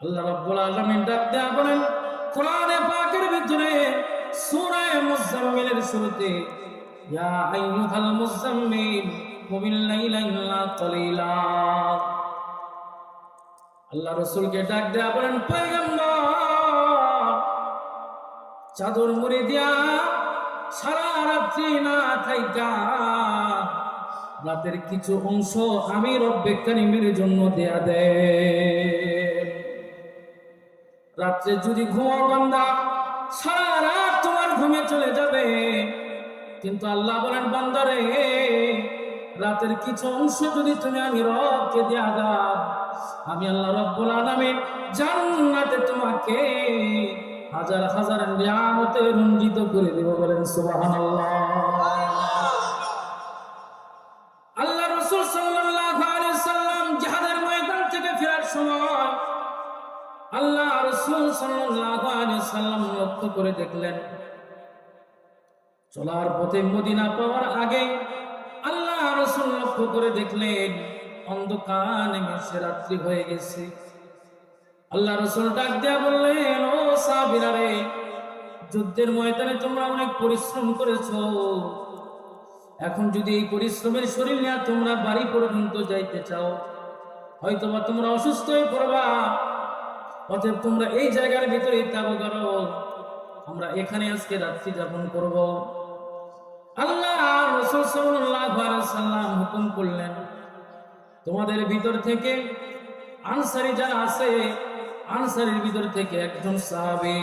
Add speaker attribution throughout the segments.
Speaker 1: আল্লাহ রাব্বুল আলামিন ডাক দেয়া বলেন, কোরআনে পাকের ভিতরে সূরা মুজাম্মিলের শুরুতে, ইয়া আইয়ুহাল মুজাম্মিল কুমিল লাইলা ইল্লা কলিলা। আল্লাহ রাসূলকে ডাক দেয়া বলেন, পয়গম্বর, চাদর মুড়ি দিয়া সারা রাত্রি না থাইকা, রাতের কিছু অংশ আমি রব্বে কারিমের জন্য দেয়া দেয় রাত্রে যদি ঘুমাও বান্দা, সারা রাত তোমার ঘুমে চলে যাবে। কিন্তু আল্লাহ বলেন বান্দারে রাতের কিছু অংশ যদি তুমি আমি রবকে দেয়া দাও, আমি আল্লাহ রব্বুল আলামিন জান্নাতে তোমাকে হাজার হাজার নিয়ামতে রঞ্জিত করে দেব বলেন, সুবহানাল্লাহ। আল্লাহ রাসূল সাল্লাল্লাহু আলাইহি সাল্লাম জিহাদের ময়দান থেকে ফেরার সময় আল্লাহ রসুল সাল্লাম লক্ষ্য করে দেখলেন। চলার পথে মদিনা পাওয়ার আগে আল্লাহ রসুল লক্ষ্য করে দেখলেন, অন্ধকার নেমে রাত্রি হয়ে গেছে। আল্লাহ রসুল ডাক দেয়া বললেন, ও সাবিরারে যুদ্ধের ময়দানে তোমরা অনেক পরিশ্রম করেছ। এখন যদি এই পরিশ্রমের শরীর নিয়ে তোমরা বাড়ি পর্যন্ত যাইতে চাও, হয়তোবা তোমরা অসুস্থ হয়ে পড়বা। অতএব তোমরা এই জায়গার ভিতরে তাবু করো। আমরা এখানে আজকে রাত্রি যাপন করব। আল্লাহ রসুল সাল্লাম হুকুম করলেন, তোমাদের ভিতর থেকে আনসারি যারা আছে, আনসারির ভিতর থেকে একজন সাহাবী,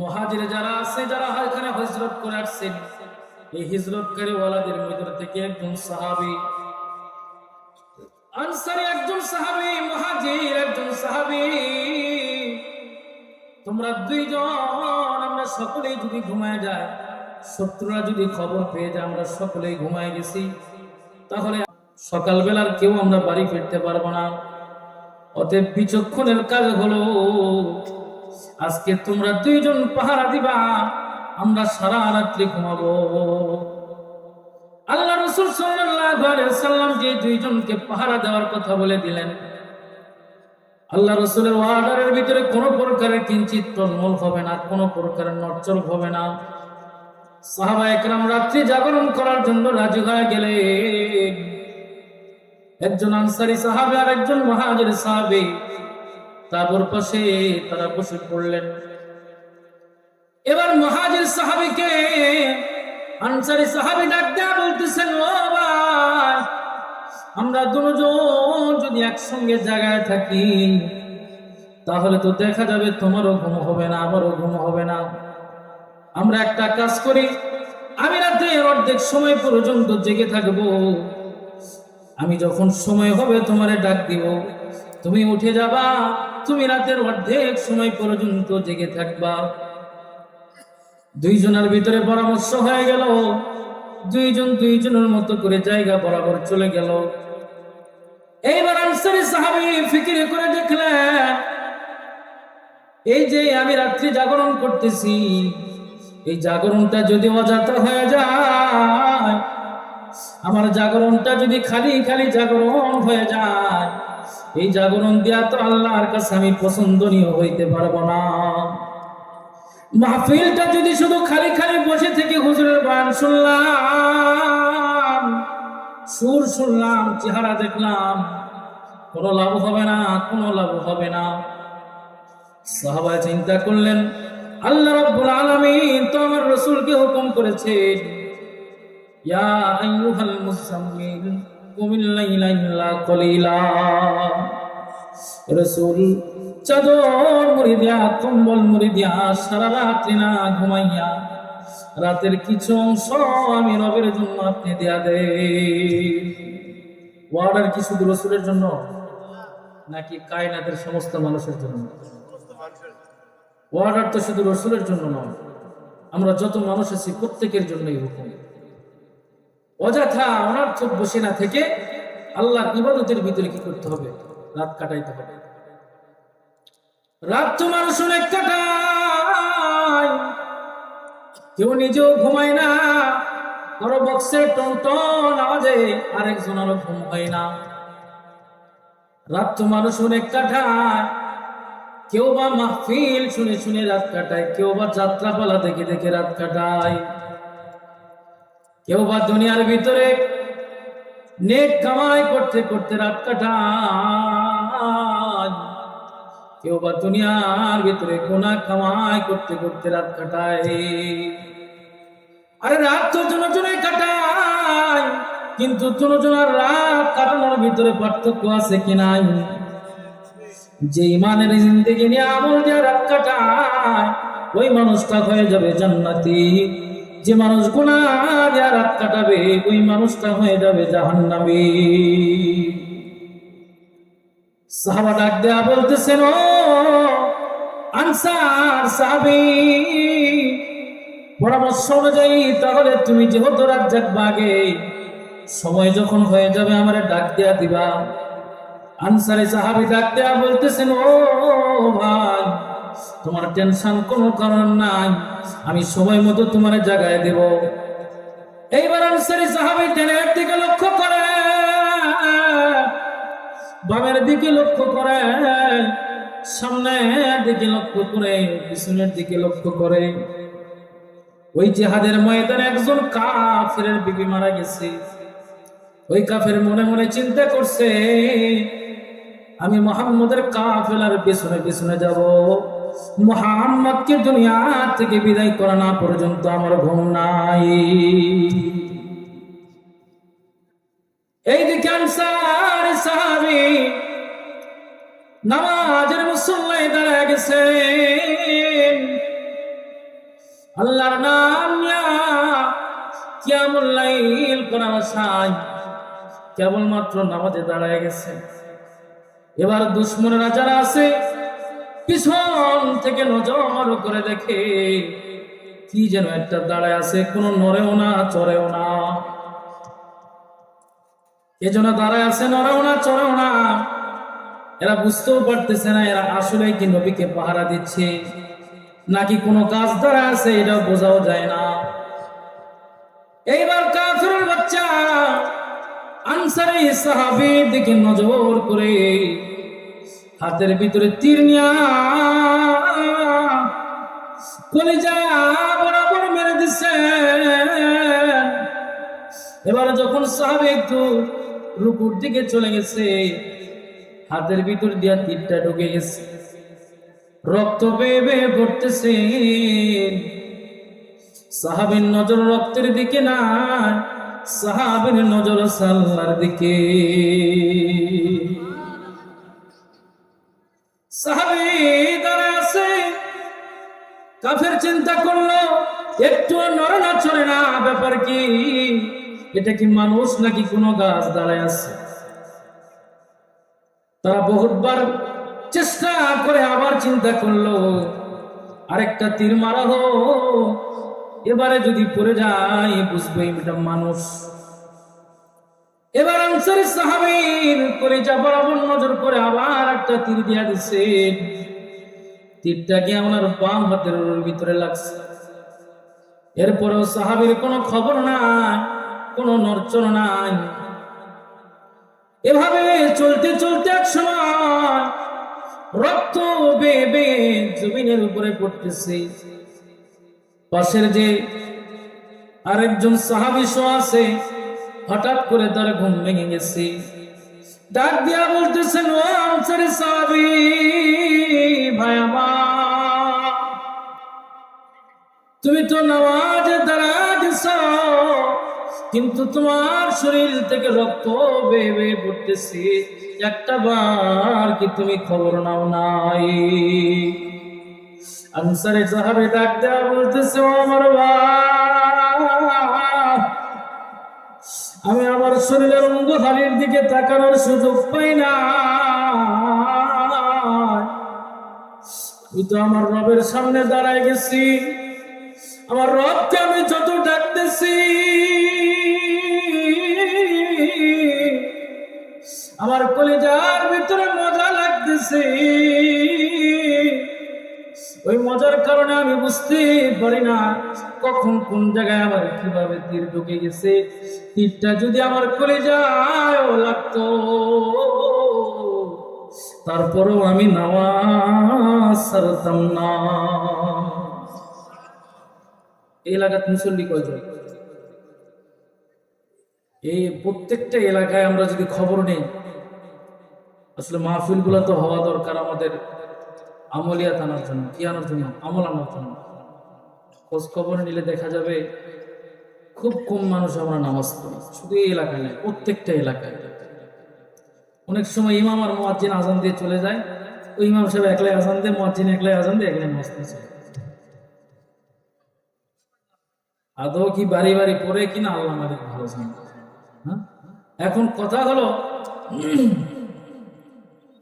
Speaker 1: মুহাজির যারা আছে, যারা এখানে হজরত করে আসছেন, এই হিজরতকারী ওয়ালাদের ভিতর থেকে একজন সাহাবী একজন একজন তোমরা দুইজন, আমরা সকলেই যদি ঘুমায় শত্রুরা যদি খবর পেয়ে যায়, আমরা সকলেই ঘুমায় গেছি। তাহলে সকালবেলার কেউ আমরা বাড়ি ফিরতে পারব না। অতএব বিচক্ষণের কাজ হলো, আজকে তোমরা দুইজন পাহারা দিবা, আমরা সারা রাত্রি ঘুমাবো। আল্লাহ রসুল সাল্লাম যে দুইজনকে পাহারা দেওয়ার কথা বলে দিলেন। আল্লাহ রসুলের ওয়ার্ডারের ভিতরে কোনো প্রকারের কিঞ্চিত টলমল হবে না, কোনো প্রকারের নড়চড় হবে না। সাহাবা একরাম রাত্রি জাগরণ করার জন্য রাজি হয়ে গেলেন। একজন আনসারি সাহাবে আর একজন মহাজের সাহাবে তারপর পাশে তারা বসে পড়লেন। এবার মহাজের সাহাবিকে আনসারি সাহাবি ডাক দেয়া বলতেছেন, ও ভাই আমরা দুজন যদি একসঙ্গে জায়গায় থাকি, তাহলে তো দেখা যাবে তোমারও ঘুম হবে না, আমারও ঘুম হবে না। আমরা একটা কাজ করি, আমি রাতে অর্ধেক সময় পর্যন্ত জেগে থাকব। আমি যখন সময় হবে তোমারে ডাক দিব। তুমি উঠে যাবা, তুমি রাতের অর্ধেক সময় পর্যন্ত জেগে থাকবা। দুইজনের ভিতরে পরামর্শ হয়ে গেল। দুইজন দুইজনের মতো করে জায়গা বরাবর চলে গেল। এইবার আনসারি সাহাবি ফিকির করে দেখলেন, এই যে আমি রাত্রি জাগরণ করতেছি, এই জাগরণটা যদি অযাত্রা হয়ে যায়, আমার জাগরণটা যদি খালি খালি জাগরণ হয়ে যায়, এই জাগরণ দিয়া তো আল্লাহর কাছে আমি পছন্দনীয় হইতে পারব না। মাহফিলটা যদি শুধু খালি খালি বসে থেকে হুজুরের গান শুনলাম, সুর শুনলাম, চেহারা দেখলাম, কোনো লাভ হবে না, কোনো লাভ হবে না। সাহাবা চিন্তা করলেন, আল্লাহ রাব্বুল আলামিন তো আমার রসুলকে হুকুম করেছে ইয়া আইয়ুহাল মুসাম্মিল, কুমিল লাইলা ইল্লা কলিলা। রাসূল চাদর মুড়ি দিয়া কম্বল মুড়ি দিয়া সারা রাত্রি না ঘুমাইয়া, রাতের কিছু অংশ আমি রবের জন্য আপনি দেয়া দে ওয়ার্ডার কি শুধু রসুলের জন্য? নাকি কায়নাতের সমস্ত মানুষের জন্য? ওয়ার্ডার তো শুধু রসুলের জন্য নয়, আমরা যত মানুষ আছি প্রত্যেকের জন্যই হুকুম অযথা অনার্থক বসে না থেকে আল্লাহর ইবাদতের ভিতরে কি করতে হবে? রাত কাটাইতে হবে। রাত তো মানুষ অনেক কাটায়। কেউ নিজেও ঘুমায় না। কারও বক্সে টন আওয়াজে আরেকজন আরও ঘুম হয় না। রাত তো মানুষ অনেক কাটায়। কেউ বা মাহফিল শুনে শুনে রাত কাটায়। কেউ বা যাত্রাপালা দেখে দেখে রাত কাটায়। কেউ বা দুনিয়ার ভিতরে নেক কামাই করতে করতে রাত কাটায়। কেউ বা দুনিয়ার ভিতরে গোনা কামাই করতে করতে রাত কাটায়। আরে রাত তো জন জনে কাটায়, কিন্তু জন জনার রাত কাটানোর ভিতরে পার্থক্য আছে কি নাই? যে ইমানের জিন্দগি নিয়ে আমল দিয়ে রাত কাটায়, ওই মানুষটা হয়ে যাবে জান্নাতি। যে মানুষ গুণা দিয়ে রাত কাটাবে, ওই মানুষটা হয়ে যাবে জাহান্নামী। সাহাবা ডাক দেয়া বলতেছেন, ও আনসার সাহাবি, পরামর্শ অনুযায়ী তাহলে তুমি যেহেতু রাত জাগবা আগে, সময় যখন হয়ে যাবে আমার ডাক দেয়া দিবা। আনসারে সাহাবি ডাক দেয়া বলতেছেন, ও ভাই, তোমার টেনশন কোনো কারণ নাই, আমি সময় মতো তোমার জায়গায় দেব। এইবার আনসারি সাহাবি টেনের দিকে লক্ষ্য করে বামের দিকে লক্ষ্য করে, সামনের দিকে লক্ষ্য করে, পিছনের দিকে লক্ষ্য করে। ওই জেহাদের ময়দানে একজন কাফের বিবি মারা গেছে। ওই কাফের মনে মনে চিন্তা করছে, আমি মোহাম্মদের কাফেলার পেছনে পেছনে যাব। মোহাম্মদকে দুনিয়া থেকে বিদায় করা না পর্যন্ত আমার ঘুম নাই। এইদিকে আনসার সাহাবি নামাজের মুসল্লায় দাঁড়ায় গেছেন। আল্লাহর নাম কিয়ামুল লাইল করার আশায় কেবলমাত্র নামাজে দাঁড়ায় গেছে। এবার দুশ্মনেরা যারা আছে, পিছন থেকে নজর করে দেখে, কি যেন একটা দাঁড়ায় আছে, কোনো নড়েও না, চড়েও না। যেন দাঁড়ায় আছে, নড়েও না, চড়াও না। এরা বুঝতেও পারতেছে না, এরা আসলে কি নবীকে পাহারা দিচ্ছে? নাকি কোনো কাজ দ্বারা আছে, এটাও বোঝাও যায় না। এইবার কাফিরুল বাচ্চা আনসারে সাহাবীর দিকে নজর করে হাতের ভিতরে তীর নিয়া বরাবর মেরে দিচ্ছে এবার যখন সাহাবে একটু রুকুর দিকে চলে গেছে। হাতের ভিতর দিয়া তীরটা ঢুকে গেছে। রক্ত বেয়ে বেয়ে পড়তেছে। সাহাবের নজর রক্তের দিকে না, সাহাবের নজর সাল্লার দিকে। সাহাবি দাঁড়া আছে। কাফের চিন্তা করল একটু নড়ে না চলে না, ব্যাপার কি? এটা কি মানুষ নাকি কোনো গাছ দাঁড়ায় আছে? তারা বহুতবার চেষ্টা করে আবার চিন্তা করল, আরেকটা তীর মারা হো এবারে যদি পড়ে যায়, বুঝবে এটা মানুষ। এবার আনসারি সাহাবীর করে যা বরাবর নজর করে আবার একটা তীর দিয়া দিছে। তীরটা গিয়ে ওনার বাম হাতের ভিতরে লাগছে। এরপরেও সাহাবীর কোনো খবর নাই। কোনো নড়চড় নাই। এভাবে চলতে চলতে এক সময় রক্ত বেবে জমিনের উপরে পড়তেছে। পাশের যে আরেকজন সাহাবি আছে, হঠাৎ করে তার ঘুম ভেঙে গেছে। ডাক দিয়া বলতেছেন, ও আনসারি সাহাবি, ভাই তুমি তো নামাজ দাঁড়া দিছ কিন্তু তোমার শরীর থেকে রক্ত বেয়ে বেয়ে পড়তেছে। একটা বার কি তুমি খবর নাও নাই? আনসারে সাহাবে ডাক দেওয়া বলতেছে আমার আমি আমার শরীরের অঙ্গহালির দিকে তাকানোর সুযোগ পাই না আমি তো আমার রবের সামনে দাঁড়ায় গেছি। আমার রবকে আমি যত ডাকতেছি আমার কলিজার ভিতরে মজা লাগতেছে। ওই মজার কারণে আমি বুঝতে পারি না কখন কোন জায়গায় আমার কীভাবে তীর ঢুকে গেছে। তীরটা যদি আমার কলে যায় লাগতো, তারপরও আমি নামাজ সারতাম না। এলাকাত মুসল্লি কয়জন? এই প্রত্যেকটা এলাকায় আমরা যদি খবর নেই আসলে মাহফিলগুলো তো হওয়া দরকার আমাদের আমলিয়াত আনার জন্য, কি আনার জন্য? আমল আনার জন্য। খোঁজ খবর নিলে দেখা যাবে খুব কম মানুষ আমরা নামাজ পড়ি, শুধু এই এলাকায় নয়, প্রত্যেকটা এলাকায়। অনেক সময় ইমাম আর মোয়াজ্জিন আজান দিয়ে চলে যায়, ওই ইমাম সাহেব একলাই আজান দিয়ে, মোয়াজ্জিন একলাই আজান দিয়ে, একলাই নামাজ পড়ছে আদৌ কি বাড়ি বাড়ি পড়ে কিনা আল্লাহ আমাদের ভালো জানে। হ্যাঁ? এখন কথা হলো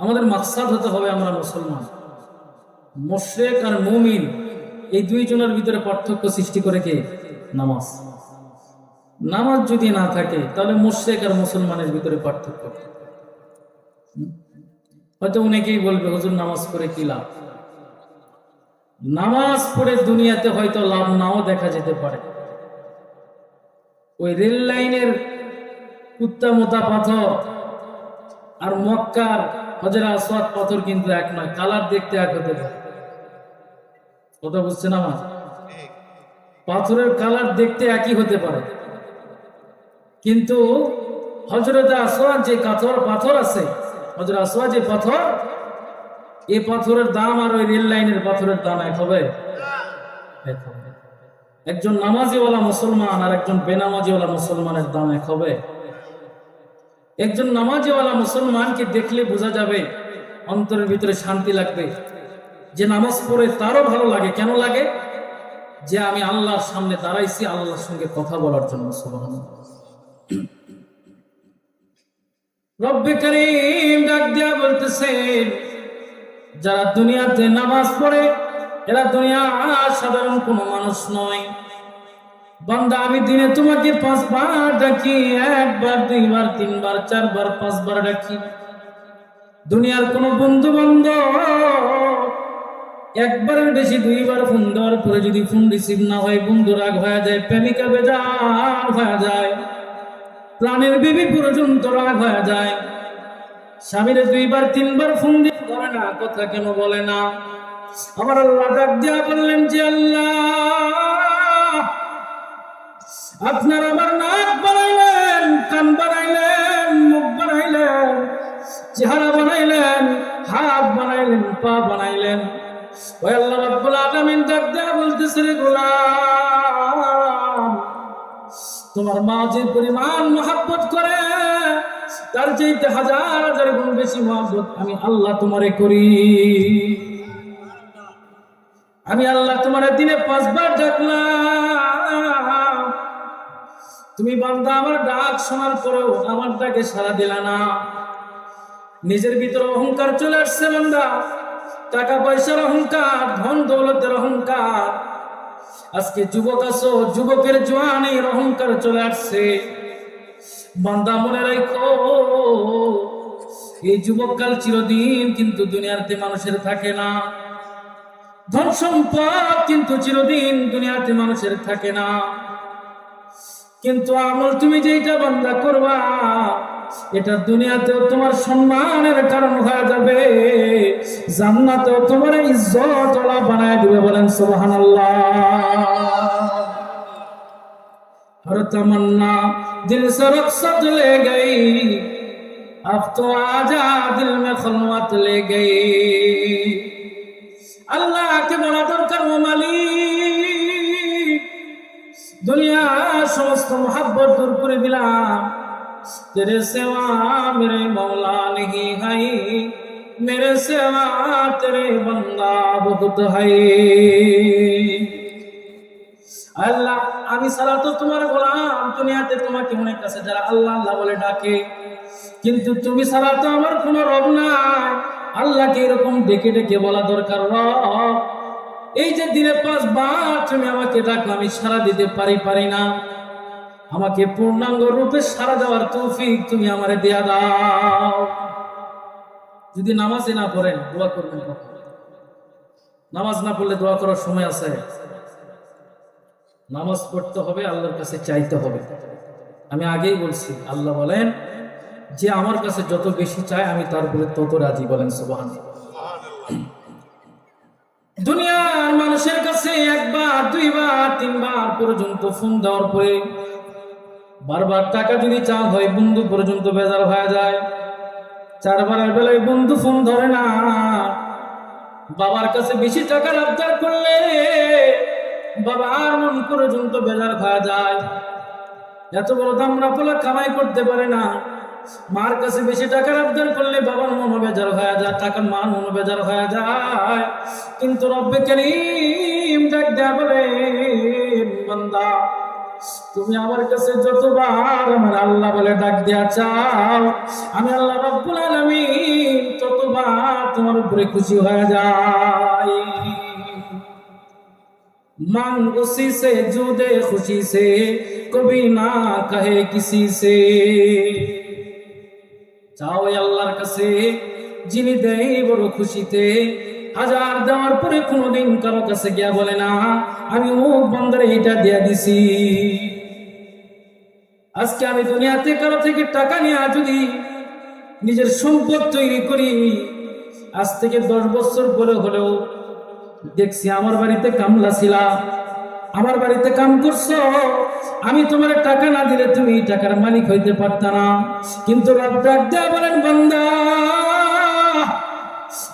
Speaker 1: আমাদের মাকসাদ হতে হবে আমরা মুসলমান। মোশরেক আর মুমিন এই দুইজনের ভিতরে পার্থক্য সৃষ্টি করে কে? নামাজ। নামাজ যদি না থাকে, তাহলে মোশরেক আর মুসলমানের ভিতরে পার্থক্য হয়তো অনেকেই বলবে, হুজুর, নামাজ পড়ে কি লাভ? নামাজ পড়ে দুনিয়াতে হয়তো লাভ নাও দেখা যেতে পারে। ওই রেল লাইনের কুত্তা মোতা পাথর আর মক্কার হজরা আসওয়াদ পাথর কিন্তু এক নয়, কালার দেখতে এক হতে পারে। কথা বুঝছেন আমার? পাথরের কালার দেখতে একই হতে পারে। কিন্তু হজরত আসওয়াদ যে কাথর পাথর আছে হজরত আসওয়াদ যে পাথর এই পাথরের দাম আর ওই রেল লাইনের পাথরের দাম এক হবে। একজন নামাজিওয়ালা মুসলমান আর একজন বেনামাজিওয়ালা মুসলমানের দাম এক হবে? একজন নামাজওয়ালা মুসলমানকে দেখলে বোঝা যাবে অন্তরের ভিতরে শান্তি লাগবে। যে নামাজ পড়ে তারও ভালো লাগে। কেন লাগে? যে আমি আল্লাহর সামনে দাঁড়াইছি, আল্লাহর সঙ্গে কথা বলার জন্য করিম ডাক দিয়া যারা দুনিয়াতে নামাজ পড়ে, এরা দুনিয়া সাধারণ কোনো মানুষ নয়। বান্দা, আমি দিনে তোমাকে পাঁচবার ডাকি, একবার, দুইবার, তিনবার, চারবার, পাঁচবার ডাকি। দুনিয়ার কোনো বন্ধু বান্ধব একবারের বেশি দুইবার ফোন দেওয়ার পরে যদি ফোন রিসিভ না হয়, বন্ধু রাগ হয়ে যায়, প্রেমিকা বেজার হয়ে যায়, প্রাণের বিবি পর্যন্ত রাগ হয়ে যায়। স্বামীর দুইবার, তিনবার ফোন দিয়ে করে না, কথা কেন বলে না? আমার আল্লাহ ডাক দিয়া বললেন যে, আল্লাহ আপনার আমার নাক বানাইলেন, কান বানাইলেন, মুখ বানাইলেন, চেহারা বানাইলেন, হাত বানাইলেন, পা বানাইলেন। ওই আল্লাহ রাব্বুল আলামিন বলতেছে, রে গোলাম, তোমার মা যে পরিমাণ মহাব্বত করে, তার চাইতে হাজার হাজার গুণ বেশি মহাব্বত আমি আল্লাহ তোমারে করি। আমি আল্লাহ তোমার দিনে পাঁচবার ডাকলাম। তুমি বান্দা, আমার ডাক শোনার পরেও আমার ডাকে সারা দিলা না। নিজের ভিতরে অহংকার চলে আসছে বান্দা। টাকা পয়সার অহংকার, ধন দৌলতের অহংকার। আজকে যুবক আছো, যুবকের জোয়ানের অহংকার চলে আসছে। বান্দা, মনে রাখো, এই যুবককাল চিরদিন কিন্তু দুনিয়াতে মানুষের থাকে না। ধন সম্পদ কিন্তু চিরদিন দুনিয়াতে মানুষের থাকে না। কিন্তু আমল তুমি যেটা বান্দা করবা এটা দুনিয়াতেও তোমার সম্মানের কারণ হয়ে যাবে জান্নাতেও তোমার ইজ্জত বানায় দিবে বলেন সুবহানাল্লাহ हर तमन्ना दिल से रखसत ले गई अब तो आजा दिल में खलवत ले गई আল্লাহকে বলা দরকার ও মালিক সমস্ত মোহাব্বত দূর করে দিলাম। তেরে সেবা মেরে মৌলা নেহি হাই, মেরে সেবা তেরে বন্দা বহুত হাই। আল্লাহ, আমি সারা তো তোমার গোলাম, দুনিয়াতে তোমাকে কাছে যারা আল্লাহ আল্লাহ বলে ডাকে। কিন্তু তুমি সারা তো আমার কোনো রব আল্লাহকে এরকম ডেকে ডেকে বলা দরকার রব। এই যে দিনে পাঁচবার তুমি আমাকে ডাকো, আমি সারা দিতে পারি পারি না। আমাকে পূর্ণাঙ্গ রূপে সারা দেওয়ার তৌফিক তুমি আমারে দেয়া দাও। যদি নামাজে না পড়েন, দোয়া করবেন নামাজ না পড়লে দোয়া করার সময় আছে? নামাজ পড়তে হবে, আল্লাহর কাছে চাইতে হবে। আমি আগেই বলছি, আল্লাহ বলেন, যে আমার কাছে যত বেশি চায়, আমি তার উপরে তত রাজি বলেন সুবহান কাছে একবার, দুইবার, তিনবার পর্যন্ত ফোন দেওয়ার পরে বারবার টাকা যদি চা হয় বন্ধু পর্যন্ত বেজার হয়ে যায়। চারবারের বেলায় বন্ধু ফোন ধরে না। বাবার কাছে বেশি টাকার আবদার করলে বাবা মন পর্যন্ত বেজার হয়ে যায়। এত বড় দামরা পোলা কামাই করতে পারে না। মার কাছে বেশি টাকার আবদার করলে বাবার মনো বেজার হয়ে যায়, টাকার মার মনো বেজার হয়ে যায়। কিন্তু রব্বে করিম ডাক দেয়া বলে বান্দা তুমি আমার কাছে যতবার আমার আল্লাহ বলে ডাক দেয়া চাও, আমি আল্লাহ রব্বুল আলামিন ততবার তোমার উপরে খুশি হয়ে যাই। মান খুশি সে জুদে খুশি সে, কবি না কহে কিসি সে। চাও আল্লাহর কাছে, যিনি দেই বড় খুশিতে, হাজার দেওয়ার পরে কোনোদিন কারও কাছে গিয়া বলে না, আমি মুখ বন্ধরে এটা দিয়া দিছি। আজকে আমি দুনিয়াতে কারও থেকে টাকা নিয়ে যদি নিজের সম্পদ তৈরি করি, আজ থেকে দশ বছর পরে হলেও দেখছি আমার বাড়িতে কামলা ছিলা। আমার বাড়িতে কাম করছ, আমি তোমার টাকা না দিলে তুমি টাকার মালিক হইতে পারত না। কিন্তু ডাক বলেন, বান্দা,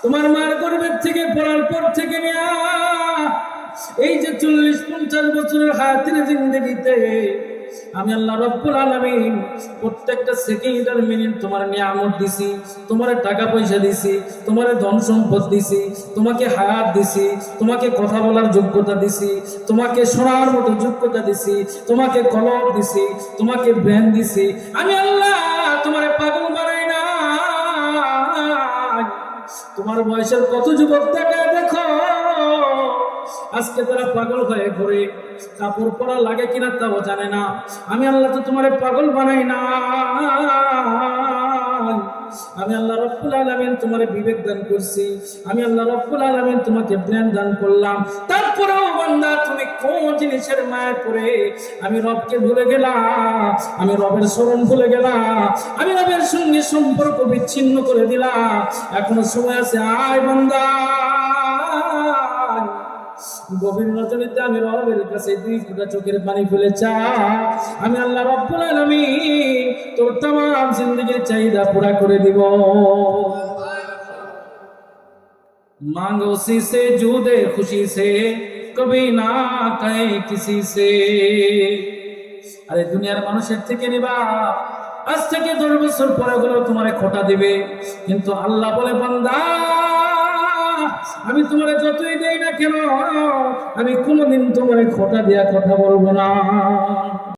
Speaker 1: তোমার মার গর্ভের থেকে পড়ার পর থেকে এই যে চল্লিশ পঞ্চাশ বছরের হায়াতের জিন্দগিতে আমি আল্লাহ রব্বুল আলামিন প্রত্যেকটা সেকেন্ড আর মিনিট তোমার নিয়ামত দিছি, তোমার টাকা পয়সা দিছি, তোমার ধন সম্পদ দিছি, তোমাকে হায়াত দিছি, তোমাকে কথা বলার যোগ্যতা দিছি, তোমাকে শোনার মতো যোগ্যতা দিছি, তোমাকে কলম দিছি, তোমাকে ব্রেন দিছি। আমি আল্লাহ তোমার পাগল বানাই না তোমার বয়সের কত যুবক দেখা দেখো। আজকে তারা পাগল হয়ে ঘুরে কাপড় পরা লাগে কিনা তাও জানে না। আমি আল্লাহ তো তোমার পাগল বানাই না। আমি আল্লাহ রব্বুল আলামিন তোমার বিবেক দান করছি। আমি আল্লাহ রব্বুল আলামিন তোমাকে ব্রেন দান করলাম। তারপরেও বান্দা, তুমি কোন জিনিসের মায়ের পরে আমি রবকে ভুলে গেলাম। আমি রবের স্মরণ ভুলে গেলাম। আমি রবের সঙ্গে সম্পর্ক বিচ্ছিন্ন করে দিলাম। এখনও সময় আছে, আয় বান্দা। গভীর রজনীতে আমি রবের কাছে দুই ফুটা চোখের পানি ফেলে চা আমি আল্লাহ রব্বুল আলামিন তোর तमाम জিন্দগির চাহিদা পুরা করে দিব मांग उसी से जूदे खुशी से कभी ना कहे किसी से আরে দুনিয়ার মানুষের থেকে নিবা আজ থেকে দশ বছর পরে হলেও তোমার খোটা দিবে কিন্তু আল্লাহ বলে বান্দা আমি তোমার যতই দেই না কেন আমি কোনোদিন তোমার খোটা দেওয়া কথা বলব না।